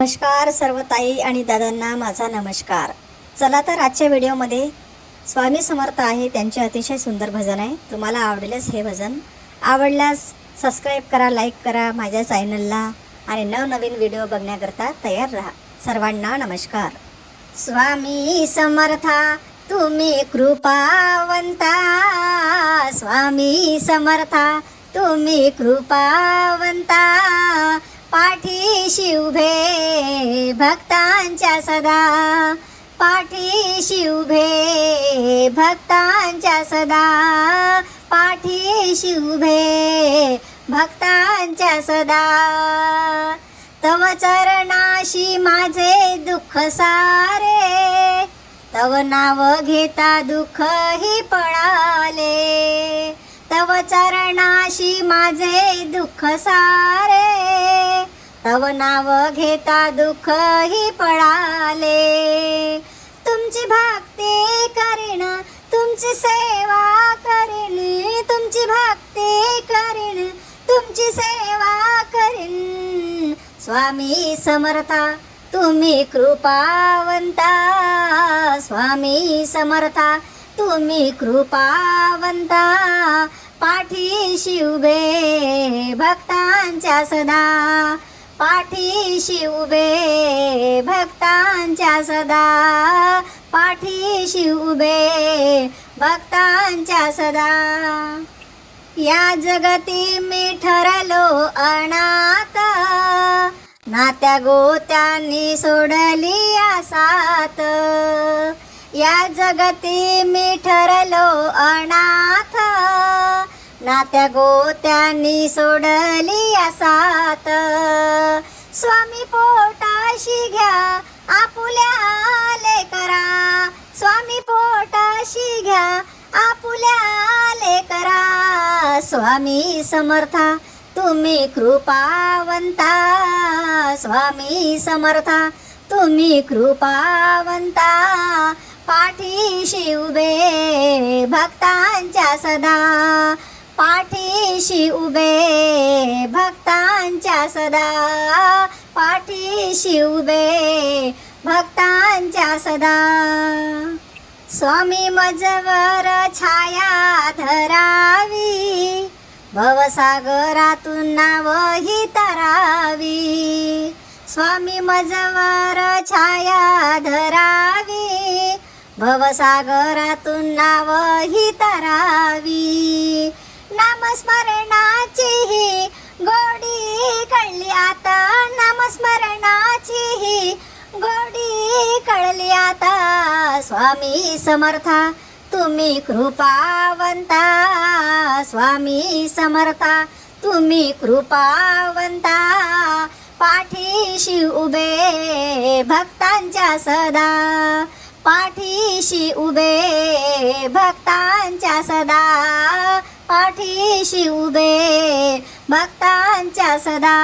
नमस्कार सर्व ताई आणि दादांना माझा नमस्कार. चला तर आजच्या व्हिडिओमध्ये स्वामी समर्थ आहे त्यांचे अतिशय सुंदर भजन आहे. तुम्हाला आवडेलच हे भजन. आवडल्यास सबस्क्राईब करा लाईक करा माझ्या चॅनलला आणि नवनवीन व्हिडिओ बघण्याकरता तयार राहा. सर्वांना नमस्कार. स्वामी समर्था तुम्ही कृपावंता. स्वामी समर्था तुम्ही कृपावंता. पाठीशी उभे भक्तांच्या सदा. पाठीशी उभे भक्तांच्या सदा. पाठीशी उभे भक्तांच्या सदा. तव चरणाशी माझे दुःख सारे. तव नाव घेता दुःख ही पळाले. तव चरणाशी माझे दुःख सारे. तव नाव घेता दुःख ही पळाले. तुमची भक्ती करीण तुमची सेवा करीन तुमची भक्ती करीन तुमची सेवा करीन. स्वामी समर्था तुम्ही कृपावंता. स्वामी समर्था तुम्ही कृपावंता. पाठीशी उभे भक्तांच्या सदा. पाठीशी उभे भक्तांच्या सदा. पाठीशी उभे भक्तांच्या सदा. या जगती मी ठरलो अनाथ. नात्या गोत्यांनी सोडली आसात या जगती मी ठरलो अनाथ. नात्या गोत्यांनी सोडली आसात आपुल्या लेकरा स्वामी पोटाशी घ्या. आपुल्या लेकरा स्वामी समर्था तुम्ही कृपावंता. स्वामी समर्था तुम्ही कृपावंता. पाठीशी उभे भक्तांच्या सदा. पाठीशी उभे भक्तांच्या सदा. पाठीशी उभे भक्तांच्या सदा. स्वामी मजवर छाया धरावी. भवसागरातून नाव ही तरावी. स्वामी मजवर छाया धरावी. भवसागरातून नाव ही तरावी. नामस्मरणा स्वामी समर्था तुम्ही कृपावंता. स्वामी समर्था तुम्ही कृपावंता. पाठीशी उभे भक्तांच्या सदा. पाठीशी उभे भक्तांच्या सदा. पाठीशी उभे भक्तांच्या सदा.